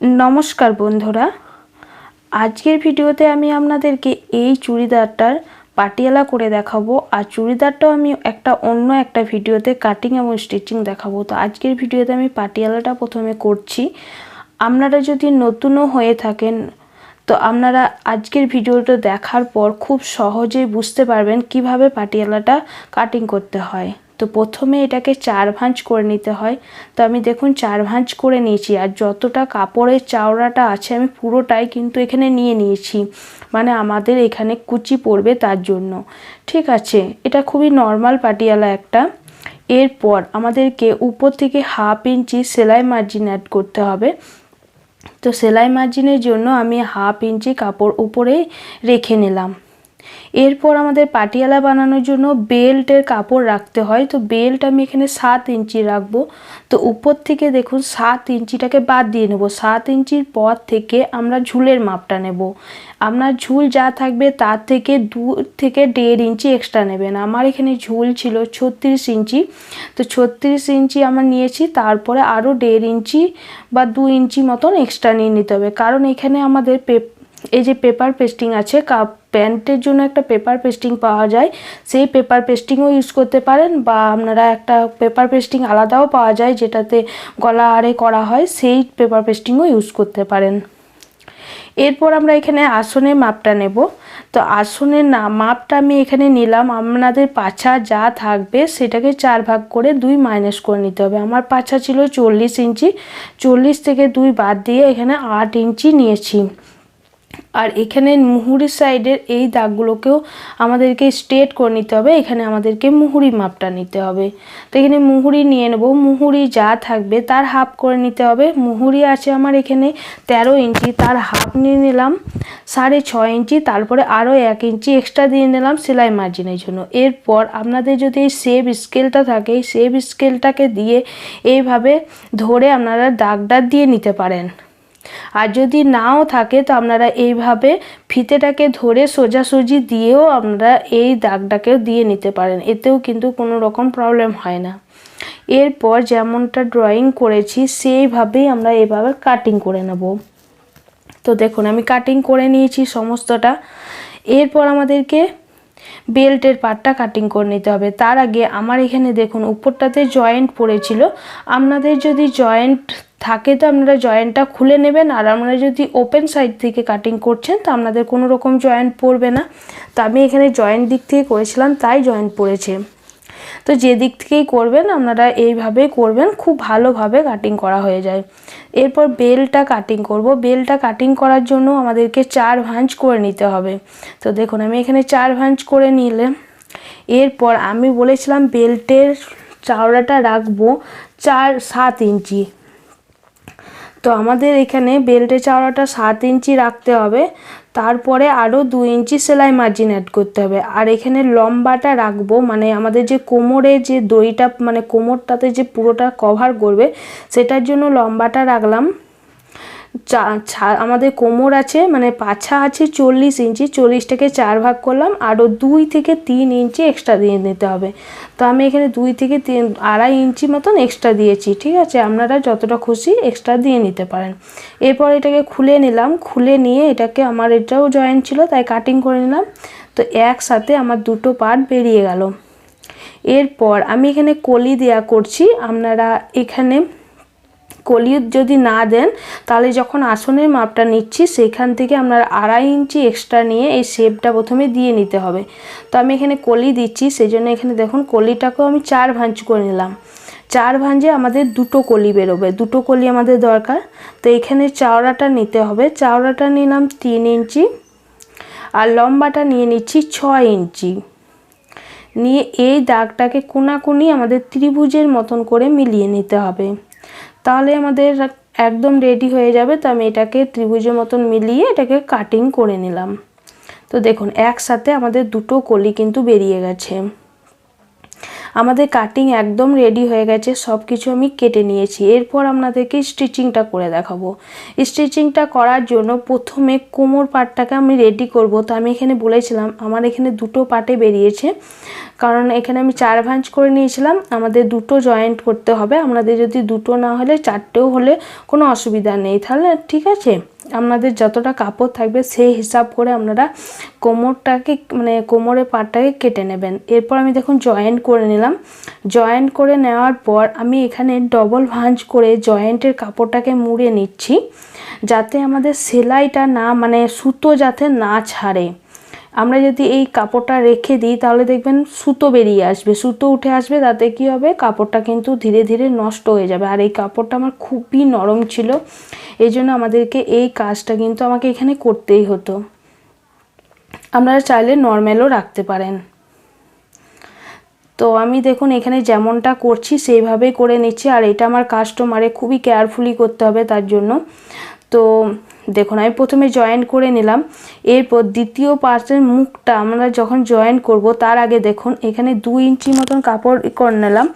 নমস্কার বন্ধুরা। আজকের ভিডিওতে আমি আপনাদেরকে এই চুড়িদারটার পাটিয়ালা করে দেখাবো। আর চুড়িদারটাও আমি একটা অন্য একটা ভিডিওতে কাটিং এবং স্টিচিং দেখাবো। তো আজকের ভিডিওতে আমি পাটিয়ালাটা প্রথমে করছি। আপনারা যদি নতুনও হয়ে থাকেন, তো আপনারা আজকের ভিডিওটা দেখার পর খুব সহজেই বুঝতে পারবেন কীভাবে পাটিয়ালাটা কাটিং করতে হয়। তো প্রথমে এটাকে চার ভাঁজ করে নিতে হয়। তো আমি দেখুন চার ভাঁজ করে নিয়েছি আর যতটা কাপড়ের চাওড়াটা আছে আমি পুরোটাই কিন্তু এখানে নিয়ে নিয়েছি। মানে আমাদের এখানে কুচি পড়বে তার জন্য। ঠিক আছে, এটা খুবই নর্মাল পাটিয়ালা একটা। এরপর আমাদেরকে উপর থেকে হাফ ইঞ্চি সেলাই মার্জিন অ্যাড করতে হবে। তো সেলাই মার্জিনের জন্য আমি হাফ ইঞ্চি কাপড় উপরে রেখে নিলাম। এরপর আমাদের পাটিয়ালা বানানোর জন্য বেল্টের কাপড় রাখতে হয়। তো বেল্ট আমি এখানে সাত ইঞ্চি রাখব। তো উপর থেকে দেখুন সাত ইঞ্চিটাকে বাদ দিয়ে নেব। সাত ইঞ্চির পর থেকে আমরা ঝুলের মাপটা নেব। আপনার ঝুল যা থাকবে তার থেকে দু থেকে দেড় ইঞ্চি এক্সট্রা নেবেন। আমার এখানে ঝুল ছিল ছত্রিশ ইঞ্চি। তো ছত্রিশ ইঞ্চি আমার নিয়েছি, তারপরে আরও দেড় ইঞ্চি বা দু ইঞ্চি মতন এক্সট্রা নিয়ে নিতে হবে। কারণ এখানে আমাদের পেপ এই যে পেপার পেস্টিং আছে কাপ প্যান্টের জন্য একটা পেপার পেস্টিং পাওয়া যায়। সেই পেপার পেস্টিংও ইউজ করতে পারেন বা আপনারা একটা পেপার পেস্টিং আলাদাও পাওয়া যায় যেটাতে গলা আরে করা হয়, সেই পেপার পেস্টিংও ইউজ করতে পারেন। এরপর আমরা এখানে আসনের মাপটা নেব। তো আসনের না, মাপটা আমি এখানে নিলাম। আপনাদের পাছা যা থাকবে সেটাকে চার ভাগ করে দুই মাইনাস করে নিতে হবে। আমার পাছা ছিল চল্লিশ ইঞ্চি। চল্লিশ থেকে দুই বাদ দিয়ে এখানে আট ইঞ্চি নিয়েছি। আর এখানে মুহুরির সাইডের এই দাগগুলোকেও আমাদেরকে স্ট্রেট করে নিতে হবে। এখানে আমাদেরকে মুহুরি মাপটা নিতে হবে। তো এখানে মুহুরি নিয়ে নেব। মুহুরি যা থাকবে তার হাফ করে নিতে হবে। মুহুরি আছে আমার এখানে ১৩ ইঞ্চি, তার হাফ নিয়ে নিলাম সাড়ে ছয় ইঞ্চি, তারপরে আরও এক ইঞ্চি এক্সট্রা দিয়ে নিলাম সেলাই মার্জিনের জন্য। এরপর আপনাদের যদি এই সেভ স্কেলটা থাকে, এই সেভ স্কেলটাকে দিয়ে এইভাবে ধরে আপনারা দাগটা দিয়ে নিতে পারেন। আর যদি নাও থাকে, তো আপনারা এইভাবে ফিতেটাকে ধরে সোজাসুজি দিয়েও আপনারা এই দাগটাকেও দিয়ে নিতে পারেন। এতেও কিন্তু কোনো রকম প্রবলেম হয় না। এরপর যেমনটা ড্রয়িং করেছি, সেইভাবেই আমরা এভাবে কাটিং করে নেব। তো দেখুন, আমি কাটিং করে নিয়েছি সমস্তটা। এরপর আমাদেরকে বেল্টের পাটটা কাটিং করে নিতে হবে। তার আগে আমার এখানে দেখুন, উপরটাতে জয়েন্ট পড়েছিল। আপনাদের যদি জয়েন্ট থাকে তো আপনারা জয়েন্টটা খুলে নেবেন, আর আপনারা যদি ওপেন সাইড থেকে কাটিং করছেন তো আপনাদের কোনো রকম জয়েন্ট পড়বে না। তো আমি এখানে জয়েন্ট দিক থেকে করেছিলাম, তাই জয়েন্ট পড়েছে। তো যে দিক থেকেই করবেন, আপনারা এইভাবেই করবেন, খুব ভালোভাবে কাটিং করা হয়ে যায়। এরপর বেলটা কাটিং করব। বেলটা কাটিং করার জন্য আমাদেরকে চার ভাঁজ করে নিতে হবে। তো দেখুন, আমি এখানে চার ভাঁজ করে নিলে এরপর আমি বলেছিলাম বেল্টের চাওড়াটা রাখব চার সাত ইঞ্চি। তো আমাদের এখানে বেল্টের চাওড়াটা সাত ইঞ্চি রাখতে হবে। তারপরে আরও দু ইঞ্চি সেলাই মার্জিন অ্যাড করতে হবে। আর এখানে লম্বাটা রাখব মানে আমাদের যে কোমরে যে দড়িটা মানে কোমরটাতে যে পুরোটা কভার করবে, সেটার জন্য লম্বাটা রাখলাম। আমাদের কোমর আছে মানে পাছা আছে চল্লিশ ইঞ্চি, চল্লিশটাকে চার ভাগ করলাম, আরও দুই থেকে তিন ইঞ্চি এক্সট্রা দিয়ে নিতে হবে। তো আমি এখানে দুই থেকে তিন, আড়াই ইঞ্চি মতন এক্সট্রা দিয়েছি, ঠিক আছে? আপনারা যতটা খুশি এক্সট্রা দিয়ে নিতে পারেন। এরপর এটাকে খুলে নিলাম, খুলে নিয়ে এটাকে আমার এটাও জয়েন্ট ছিল, তাই কাটিং করে নিলাম। তো একসাথে আমার দুটো পার্ট বেরিয়ে গেল। এরপর আমি এখানে কলি দেয়া করছি, আপনারা এখানে কলি যদি না দেন, তাহলে যখন আসনের মাপটা নিচ্ছি, সেখান থেকে আপনার আড়াই ইঞ্চি এক্সট্রা নিয়ে এই শেপটা প্রথমে দিয়ে নিতে হবে। তো আমি এখানে কলি দিচ্ছি সেই জন্য এখানে দেখুন কলিটাকেও আমি চার ভাঁজ করে নিলাম। চার ভাঁজে আমাদের দুটো কলি বেরোবে, দুটো কলি আমাদের দরকার। তো এখানে চাওড়াটা নিতে হবে, চাওড়াটা নিলাম তিন ইঞ্চি আর লম্বাটা নিয়ে নিচ্ছি ছয় ইঞ্চি। নিয়ে এই দাগটাকে কোনাকুনি আমাদের ত্রিভুজের মতন করে মিলিয়ে নিতে হবে। তাহলে আমাদের একদম রেডি হয়ে যাবে। তো আমি এটাকে ত্রিভুজের মতন মিলিয়ে এটাকে কাটিং করে নিলাম। তো দেখুন, একসাথে আমাদের দুটো কলি কিন্তু বেরিয়ে গেছে। আমাদের কাটিং একদম রেডি হয়ে গেছে সব কিছু আমি কেটে নিয়েছি। এরপর আপনাদেরকে স্টিচিংটা করে দেখাবো। স্টিচিংটা করার জন্য প্রথমে কোমর পাটটাকে আমি রেডি করব। তো আমি এখানে বলেছিলাম, আমার এখানে দুটো পাটে বেরিয়েছে। কারণ এখানে আমি চার ভাঁজ করে নিয়েছিলাম, আমাদের দুটো জয়েন্ট করতে হবে। আপনাদের যদি দুটো না হলে, চারটেও হলে কোনো অসুবিধা নেই। তাহলে ঠিক আছে? আপনাদের যতটা কাপড় থাকবে, সেই হিসাব করে আপনারা কোমরটাকে মানে কোমরের পাটটাকে কেটে নেবেন। এরপর আমি দেখুন জয়েন্ট করে নিলাম। জয়েন্ট করে নেওয়ার পর আমি এখানে ডবল ভাঁজ করে জয়েন্টের কাপড়টাকে মুড়ে নিচ্ছি, যাতে আমাদের সেলাইটা না মানে সুতো যাতে না ছাড়ে। আমরা যদি এই কাপড়টা রেখে দিই, তাহলে দেখবেন সুতো বেরিয়ে আসবে। সুতো উঠে আসবে, তাতে কি হবে? কাপড়টা কিন্তু ধীরে ধীরে নষ্ট হয়ে যাবে। আর এই কাপড়টা আমার খুবই নরম ছিল। এই জন্য আমাদেরকে এই কাজটা কিন্তু আমাকে এখানে করতেই হতো। আপনারা চাইলে নর্মালও রাখতে পারেন। তো আমি দেখুন, এখানে যেমনটা করছি, সেইভাবেই করে নিচ্ছি। আর এটা আমার কাস্টমারে খুবই কেয়ারফুলি করতে হবে তার জন্য। তো দেখুন, আমি প্রথমে জয়েন করে নিলাম। এরপর দ্বিতীয় পার্টের মুখটা আমরা যখন জয়েন করব, তার আগে দেখুন, এখানে দু ইঞ্চি মতন কাপড় করে নিলাম,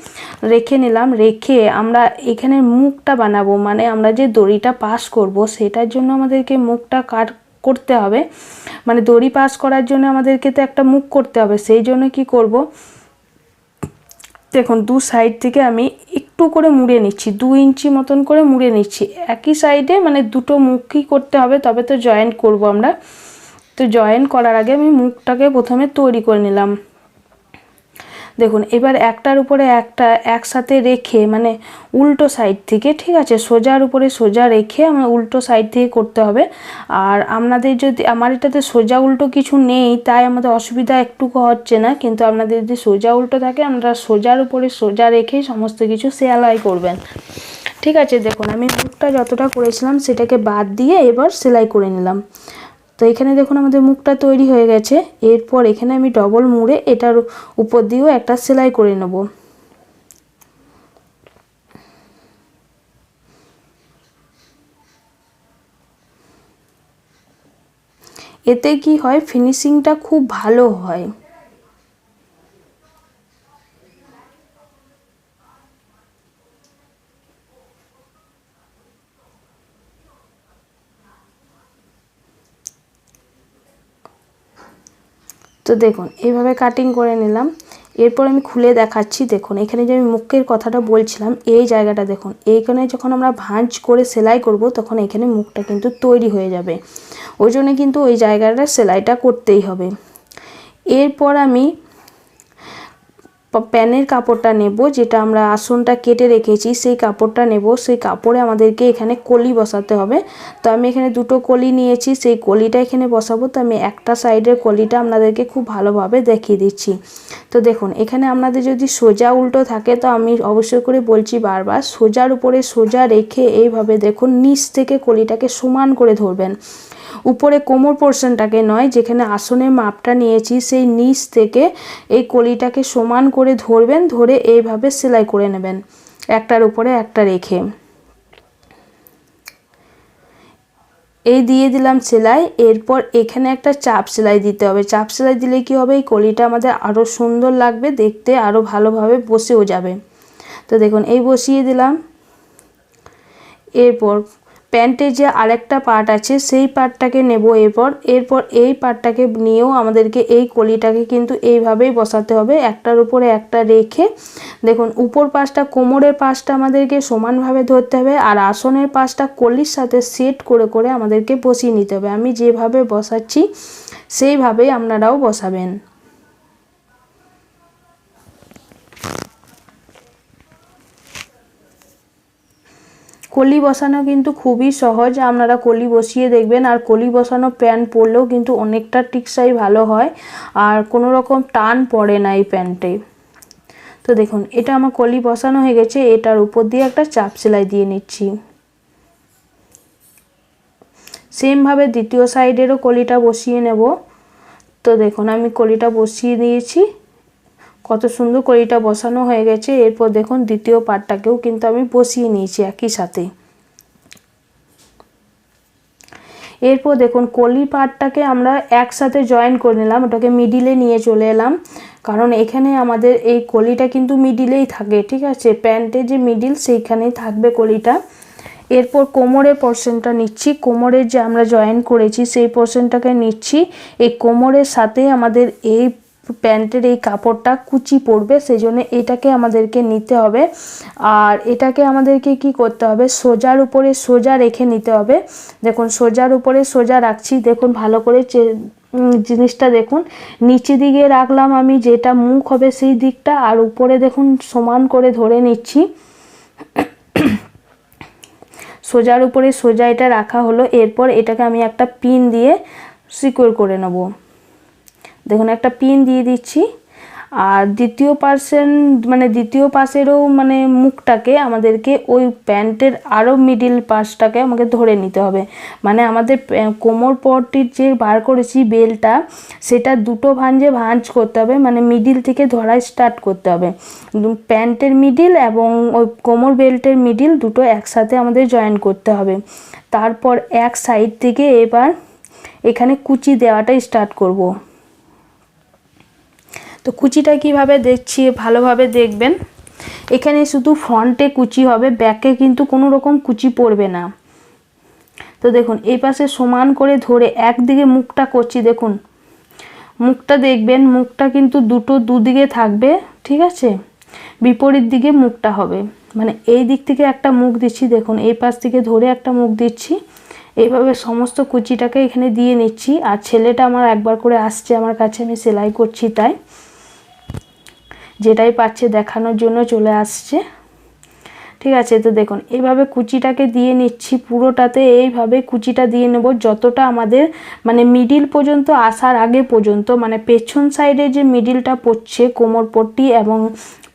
রেখে নিলাম, রেখে আমরা এখানে মুখটা বানাবো মানে আমরা যে দড়িটা পাস করব, সেটার জন্য আমাদেরকে মুখটা কাট করতে হবে। মানে দড়ি পাস করার জন্য আমাদেরকে তো একটা মুখ করতে হবে, সেই জন্য কি করব? দেখুন, দু সাইড থেকে আমি একটু করে মুড়ে নিচ্ছি, দু ইঞ্চি মতন করে মুড়ে নিচ্ছি। একই সাইডে মানে দুটো মুখই করতে হবে, তবে তো জয়েন্ট করব আমরা। তো জয়েন্ট করার আগে আমি মুখটাকে প্রথমে তৈরি করে নিলাম। দেখুন, এবার একটার উপরে একটা একসাথে রেখে মানে উল্টো সাইড থেকে, ঠিক আছে? সোজার উপরে সোজা রেখে আমার উল্টো সাইড থেকে করতে হবে। আর আপনাদের যদি, আমার এটাতে সোজা উল্টো কিছু নেই, তাই আমাদের অসুবিধা একটুকু হচ্ছে না। কিন্তু আপনাদের যদি সোজা উল্টো থাকে, আমরা সোজার উপরে সোজা রেখেই সমস্ত কিছু সেলাই করবেন। ঠিক আছে? দেখুন, আমি মুখটা যতটা করেছিলাম, সেটাকে বাদ দিয়ে এবার সেলাই করে নিলাম। তো এখানে দেখুন আমাদের মুখটা তৈরি হয়ে গেছে। এরপর এখানে আমি ডবল মুড়ে এটার উপর দিয়েও একটা সেলাই করে নেব। এতে কি হয়? ফিনিশিংটা খুব ভালো হয়। তো দেখুন, এইভাবে কাটিং করে নিলাম। এরপর আমি খুলে দেখাচ্ছি, দেখুন, এখানে যে আমি মুখের কথাটা বলছিলাম, এই জায়গাটা দেখুন, এইখানে যখন আমরা ভাঁজ করে সেলাই করব, তখন এখানে মুখটা কিন্তু তৈরি হয়ে যাবে। ওই জন্য কিন্তু ওই জায়গাটা সেলাইটা করতেই হবে। এরপর আমি প্যানের কাপড়টা নেব, যেটা আমরা আসনটা কেটে রেখেছি, সেই কাপড়টা নেব। সেই কাপড়ে আমাদেরকে এখানে কলি বসাতে হবে। তো আমি এখানে দুটো কলি নিয়েছি, সেই কলিটা এখানে বসাবো। তো আমি একটা সাইডের কলিটা আপনাদেরকে খুব ভালোভাবে দেখিয়ে দিচ্ছি। তো দেখুন, এখানে আপনাদের যদি সোজা উল্টো থাকে, তো আমি অবশ্যই করে বলছি বারবার, সোজার উপরে সোজা রেখে এইভাবে দেখুন, নিচ থেকে কলিটাকে সমান করে ধরবেন। উপরে কোমর পোর্শনটাকে নয়, যেখানে আসনের মাপটা নিয়েছি, সেই নিচ থেকে এই কলিটাকে সমান করে ধরবেন, ধরে এইভাবে সেলাই করে নেবেন, একটার উপরে একটা রেখে। এই দিয়ে দিলাম সেলাই, এরপর এখানে একটা চাপ সেলাই দিতে হবে। চাপ সেলাই দিলে কি হবে? এই কলিটা আমাদের আরও সুন্দর লাগবে, দেখতে আরও ভালোভাবে বসেও যাবে। তো দেখুন, এই বসিয়ে দিলাম। এরপর প্যান্টের যে আরেকটা পার্ট আছে, সেই পার্টটাকে নেব এরপর। এরপর এই পার্টটাকে নিয়েও আমাদেরকে এই কলিটাকে কিন্তু এইভাবেই বসাতে হবে। একটার উপরে একটা রেখে, দেখুন, উপর পাশটা কোমরের পাশটা আমাদেরকে সমানভাবে ধরতে হবে আর আসনের পাশটা কলির সাথে সেট করে করে আমাদেরকে বসিয়ে নিতে হবে। আমি যেভাবে বসাচ্ছি, সেইভাবেই আপনারাও বসাবেন। কলি বসানো কিন্তু খুবই সহজ, আপনারা কলি বসিয়ে দেখবেন। আর কলি বসানো প্যান্ট পরলেও কিন্তু অনেকটা টিকসাই ভালো হয়, আর কোনো রকম টান পড়ে না এই প্যান্টে। তো দেখুন, এটা আমার কলি বসানো হয়ে গেছে, এটার উপর দিয়ে একটা চাপ সেলাই দিয়ে নিচ্ছি। সেমভাবে দ্বিতীয় সাইডেরও কলিটা বসিয়ে নেব। তো দেখুন, আমি কলিটা বসিয়ে দিয়েছি। কত সুন্দর কড়িটা বসানো হয়ে গেছে। এরপর দেখুন দ্বিতীয় পাটটাকেও কিন্তু আমি বসিয়ে নিয়েছি একই সাথে। এরপর দেখুন কলি পাটটাকে আমরা একসাথে জয়েন করে নিলাম। ওটাকে মিডিলে নিয়ে চলে এলাম। কারণ এখানে আমাদের এই কলিটা কিন্তু মিডিলেই থাকে, ঠিক আছে? প্যান্টের যে মিডিল সেইখানেই থাকবে কলিটা। এরপর কোমরের পোর্শনটা নিচ্ছি। কোমরের যে আমরা জয়েন করেছি, সেই পোর্শনটাকে নিচ্ছি। এই কোমরের সাথে আমাদের এই প্যান্টের এই কাপড়টা কুচি পড়বে সেই জন্য এটাকে আমাদেরকে নিতে হবে। আর এটাকে আমাদেরকে কি করতে হবে? সোজার উপরে সোজা রেখে নিতে হবে। দেখুন, সোজার উপরে সোজা রাখছি। দেখুন, ভালো করে জিনিসটা দেখুন। নিচে দিকে রাখলাম আমি যেটা মুখ হবে সেই দিকটা, আর উপরে দেখুন, সমান করে ধরে নিচ্ছি। সোজার উপরে সোজা এটা রাখা হলো। এরপর এটাকে আমি একটা পিন দিয়ে সিকিউর করে নেব। দেখুন, একটা পিন দিয়ে দিচ্ছি। আর দ্বিতীয় পার্সেন মানে দ্বিতীয় পাশেরও মানে মুখটাকে আমাদেরকে ওই প্যান্টের আরও মিডিল পাশটাকে আমাকে ধরে নিতে হবে। মানে আমাদের কোমর পটটির যে বার করেছি বেলটা, সেটা দুটো ভাঁজে ভাঁজ করতে হবে। মানে মিডিল থেকে ধরা স্টার্ট করতে হবে। প্যান্টের মিডিল এবং ওই কোমর বেল্টের মিডিল দুটো একসাথে আমাদের জয়েন করতে হবে। তারপর এক সাইড থেকে এবার এখানে কুচি দেওয়াটা স্টার্ট করব। তো কুচিটা কীভাবে দেখছি, ভালোভাবে দেখবেন। এখানে শুধু ফ্রন্টে কুচি হবে, ব্যাকে কিন্তু কোনো রকম কুচি পড়বে না। তো দেখুন, এই পাশে সমান করে ধরে একদিকে মুখটা করছি, দেখুন। মুখটা দেখবেন, মুখটা কিন্তু দুটো দুদিকে থাকবে, ঠিক আছে? বিপরীত দিকে মুখটা হবে। মানে এই দিক থেকে একটা মুখ দিচ্ছি, দেখুন, এই পাশ থেকে ধরে একটা মুখ দিচ্ছি। এইভাবে সমস্ত কুচিটাকে এখানে দিয়ে নিচ্ছি। আর ছেলেটা আমার একবার করে আসছে, আমার কাছে আমি সেলাই করছি তাই। যেটাই পাচ্ছে দেখানোর জন্য চলে আসছে। ঠিক আছে, তো দেখুন, এইভাবে কুচিটাকে দিয়ে নিচ্ছি পুরোটাতে, এইভাবে কুচিটা দিয়ে নেব যতটা আমাদের মানে মিডিল পর্যন্ত আসার আগে পর্যন্ত মানে পেছন সাইডে যে মিডিলটা পড়ছে কোমর পট্টি এবং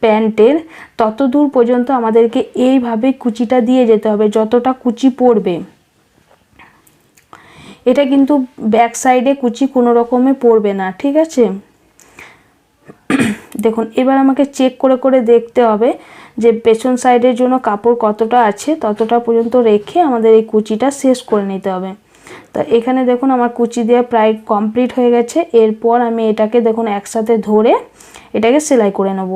প্যান্টের তত দূর পর্যন্ত আমাদেরকে এইভাবে কুচিটা দিয়ে যেতে হবে যতটা কুচি পড়বে। এটা কিন্তু ব্যাক সাইডে কুচি কোনো রকমে পড়বে না, ঠিক আছে? দেখুন, এবার আমাকে চেক করে করে দেখতে হবে যে পেছন সাইডের জন্য কাপড় কতটা আছে, ততটা পর্যন্ত রেখে আমাদের এই কুচিটা শেষ করে নিতে হবে। তো এখানে দেখুন, আমার কুচি দেওয়া প্রায় কমপ্লিট হয়ে গেছে। এরপর আমি এটাকে দেখুন, একসাথে ধরে এটাকে সেলাই করে নেব।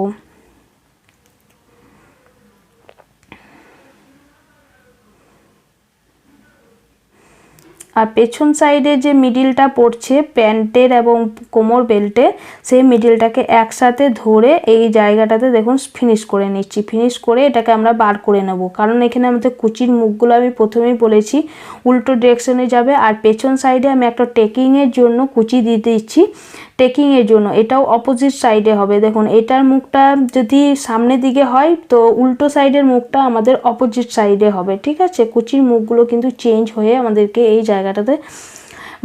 আর পেছন সাইডে যে মিডিলটা পড়ছে, প্যান্টের এবং কোমর বেল্টে, সেই মিডিলটাকে একসাথে ধরে এই জায়গাটাতে দেখুন ফিনিশ করে নিচ্ছি। ফিনিশ করে এটাকে আমরা বার করে নেব। কারণ এখানে আমাদের কুচির মুখগুলো আমি প্রথমেই বলেছি, উল্টো ডিরেকশনে যাবে। আর পেছন সাইডে আমি একটা টেকিংয়ের জন্য কুচি দিয়ে দিচ্ছি। টেকিংয়ের জন্য, এটাও অপোজিট সাইডে হবে। দেখুন, এটার মুখটা যদি সামনের দিকে হয়, তো উল্টো সাইডের মুখটা আমাদের অপোজিট সাইডে হবে, ঠিক আছে? কুচির মুখগুলো কিন্তু চেঞ্জ হয়ে আমাদেরকে এই জায়গাটাতে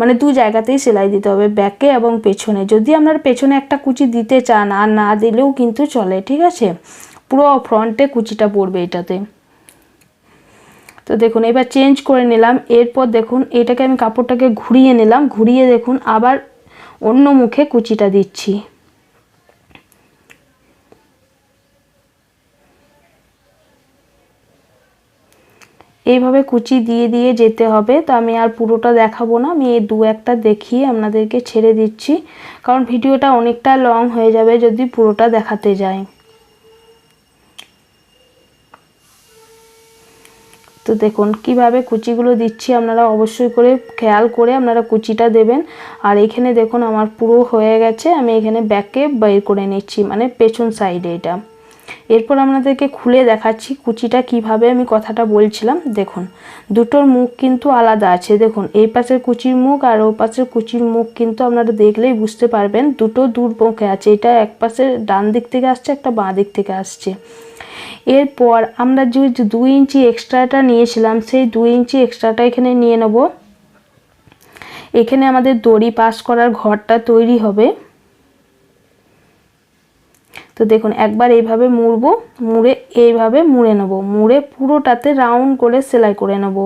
মানে দু জায়গাতেই সেলাই দিতে হবে, ব্যাকে এবং পেছনে। যদি আপনার পেছনে একটা কুচি দিতে চান, আর না দিলেও কিন্তু চলে, ঠিক আছে? পুরো ফ্রন্টে কুচিটা পড়বে এটাতে। তো দেখুন, এবার চেঞ্জ করে নিলাম। এরপর দেখুন, এটাকে আমি কাপড়টাকে ঘুরিয়ে নিলাম। ঘুরিয়ে দেখুন, আবার অন্য মুখে কুচিটা দিচ্ছি। এইভাবে কুচি দিয়ে দিয়ে যেতে হবে, তো আমি আর পুরোটা দেখাবো না। আমি এই দু একটা দেখিয়ে আপনাদেরকে ছেড়ে দিচ্ছি, কারণ ভিডিওটা অনেকটা লং হয়ে যাবে যদি পুরোটা দেখাতে যায় তো দেখুন, কীভাবে কুচিগুলো দিচ্ছি আপনারা অবশ্যই করে খেয়াল করে আপনারা কুচিটা দেবেন। আর এখানে দেখুন, আমার পুরো হয়ে গেছে, আমি এখানে ব্যাকে বের করে নিচ্ছি মানে পেছন সাইডে এটা। এরপর আপনাদেরকে খুলে দেখাচ্ছি কুচিটা কীভাবে আমি কথাটা বলছিলাম। দেখুন, দুটোর মুখ কিন্তু আলাদা আছে। দেখুন, এই পাশের কুচির মুখ আর ও পাশের কুচির মুখ কিন্তু আপনারা দেখলেই বুঝতে পারবেন দুটো দূর মুখে আছে। এটা এক পাশে ডান দিক থেকে আসছে, একটা বাঁ দিক থেকে আসছে। এরপর আমরা যে দুই ইঞ্চি এক্সট্রাটা নিয়েছিলাম, সেই দুই ইঞ্চি এক্সট্রাটা এখানে নিয়ে নেব। এখানে আমাদের দড়ি পাস করার ঘরটা তৈরি হবে। তো দেখুন, একবার এইভাবে মুড়বো, মুড়ে এইভাবে মুড়ে নেব। মুড়ে পুরোটাতে রাউন্ড করে সেলাই করে নেব।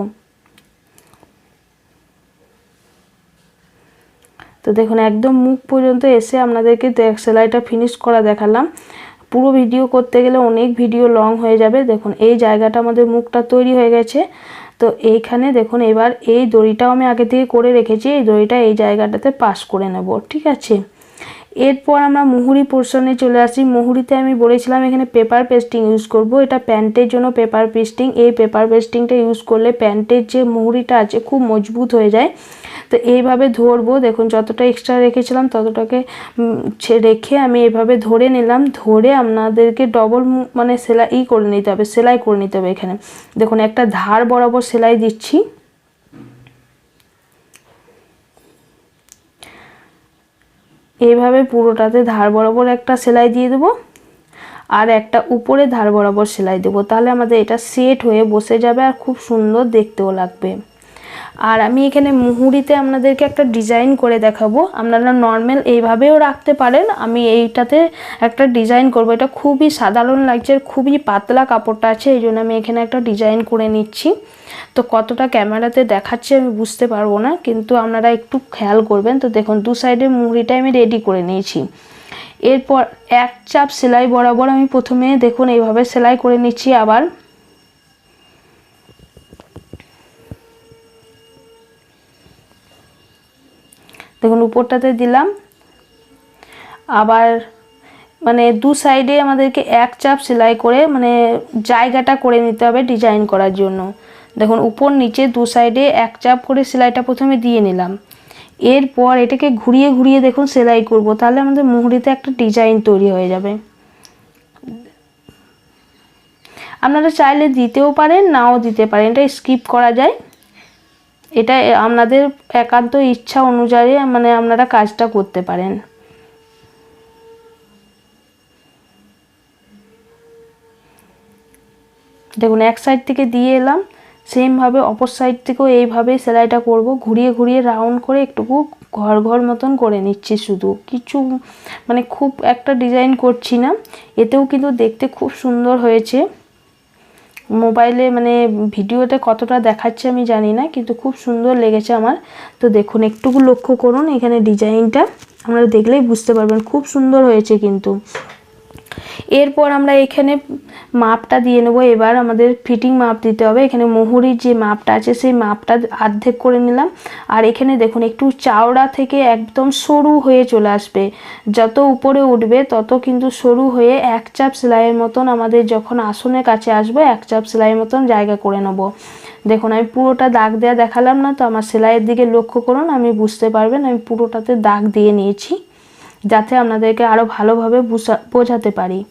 তো দেখুন, একদম মুখ পর্যন্ত এসে আপনাদেরকে সেলাইটা ফিনিশ করা দেখালাম। পুরো ভিডিও করতে গেলে অনেক ভিডিও লং হয়ে যাবে। দেখুন, এই জায়গাটা আমাদের মুখটা তৈরি হয়ে গেছে। তো এইখানে দেখুন, এবার এই দড়িটাও আমি আগে থেকে করে রেখেছি। এই দড়িটা এই জায়গাটাতে পাস করে নেব। ঠিক আছে? এরপর আমরা মুহুরি পোর্শনে চলে আসি। মুহুরিতে আমি বলেছিলাম এখানে পেপার পেস্টিং ইউজ করব। এটা প্যান্টের জন্য পেপার পেস্টিং এই পেপার পেস্টিংটা ইউজ করলে প্যান্টের যে মুহুরিটা আছে খুব মজবুত হয়ে যায়। তো এইভাবে ধরবো। দেখুন, যতটা এক্সট্রা রেখেছিলাম, ততটাকে রেখে আমি এভাবে ধরে নিলাম। ধরে আপনাদেরকে ডবল মানে সেলাই করে নিতে হবে, সেলাই করে নিতে হবে এখানে। দেখুন, একটা ধার বরাবর সেলাই দিচ্ছি। এইভাবে পুরোটাতে ধার বরাবর একটা সেলাই দিয়ে দেবো। আর একটা উপরে ধার বরাবর সেলাই দেবো। তাহলে আমাদের এটা সেট হয়ে বসে যাবে আর খুব সুন্দর দেখতেও লাগবে। আর আমি এখানে মুহুরিতে আপনাদেরকে একটা ডিজাইন করে দেখাবো। আপনারা নর্মাল এইভাবেও রাখতে পারেন। আমি এইটাতে একটা ডিজাইন করব। এটা খুবই সাধারণ লাগছে খুবই পাতলা কাপড়টা আছে, এই জন্য আমি এখানে একটা ডিজাইন করে নিচ্ছি। তো কতটা ক্যামেরাতে দেখাচ্ছে আমি বুঝতে পারব না, কিন্তু আপনারা একটু খেয়াল করবেন। তো দেখুন, দু সাইডে মুহুরিটা আমি রেডি করে নিয়েছি। এরপর এক চাপ সেলাই বরাবর আমি প্রথমে দেখুন, এইভাবে সেলাই করে নিচ্ছি আবার। দেখুন, উপরটাতে দিলাম। আবার মানে দু সাইডে আমাদেরকে এক চাপ সেলাই করে মানে জায়গাটা করে নিতে হবে ডিজাইন করার জন্য। দেখুন, উপর নিচে দু সাইডে এক চাপ করে সেলাইটা প্রথমে দিয়ে নিলাম। এরপর এটাকে ঘুরিয়ে ঘুরিয়ে দেখুন, সেলাই করব। তাহলে আমাদের মুহুরিতে একটা ডিজাইন তৈরি হয়ে যাবে। আপনারা চাইলে দিতেও পারেন, নাও দিতে পারেন। এটা স্কিপ করা যায়। এটা আপনাদের একান্ত ইচ্ছা অনুযায়ী মানে আপনারা কাজটা করতে পারেন। দেখুন, এক সাইড থেকে দিয়ে এলাম সেমভাবে অপর সাইড থেকেও এইভাবেই সেলাইটা করব। ঘুরিয়ে ঘুরিয়ে রাউন্ড করে একটুকু ঘর ঘর মতন করে নিচ্ছি শুধু। কিছু মানে খুব একটা ডিজাইন করছি না। এতেও কিন্তু দেখতে খুব সুন্দর হয়েছে। মোবাইলে মানে ভিডিওতে কতটা দেখাচ্ছে আমি জানি না, কিন্তু খুব সুন্দর লেগেছে আমার। তো দেখুন, একটুকু লক্ষ্য করুন এখানে ডিজাইনটা। আপনারা দেখলেই বুঝতে পারবেন, খুব সুন্দর হয়েছে কিন্তু। এরপর আমরা এখানে মাপটা দিয়ে নেব। এবার আমাদের ফিটিং মাপ দিতে হবে। এখানে মোহরির যে মাপটা আছে, সেই মাপটা অর্ধেক করে নিলাম। আর এখানে দেখুন, একটু চাওড়া থেকে একদম সরু হয়ে চলে আসবে। যত উপরে উঠবে, তত কিন্তু সরু হয়ে এক চাপ সেলাইয়ের মতন আমাদের যখন আসনের কাছে আসবে, এক চাপ সেলাইয়ের মতন জায়গা করে নেব। দেখুন, আমি পুরোটা দাগ দেওয়া দেখালাম না, তো আমার সেলাইয়ের দিকে লক্ষ্য করুন, আমি বুঝতে পারবেন, আমি পুরোটাতে দাগ দিয়ে নিয়েছি। যাতে আপনাদেরকে আরও ভালোভাবে বুঝা- বোঝাতে পারি।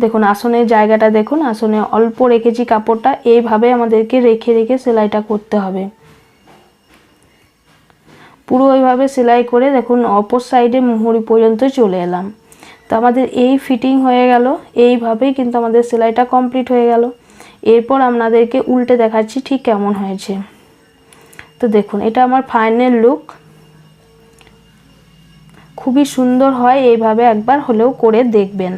দেখুন, আসনের জায়গাটা দেখুন, আসনে অল্প রেখেছি কাপড়টা, এইভাবে আমাদেরকে রেখে রেখে সেলাইটা করতে হবে। পুরো ওইভাবে সেলাই করে দেখুন, অপর সাইডে মুহুরি পর্যন্ত চলে এলাম। তো আমাদের এই ফিটিং হয়ে গেল, এইভাবেই কিন্তু আমাদের সেলাইটা কমপ্লিট হয়ে গেল। এরপর আপনাদেরকে উল্টে দেখাচ্ছি ঠিক কেমন হয়েছে। তো দেখুন, এটা আমার ফাইনাল লুক। খুবই সুন্দর হয় এইভাবে একবার হলেও করে দেখবেন।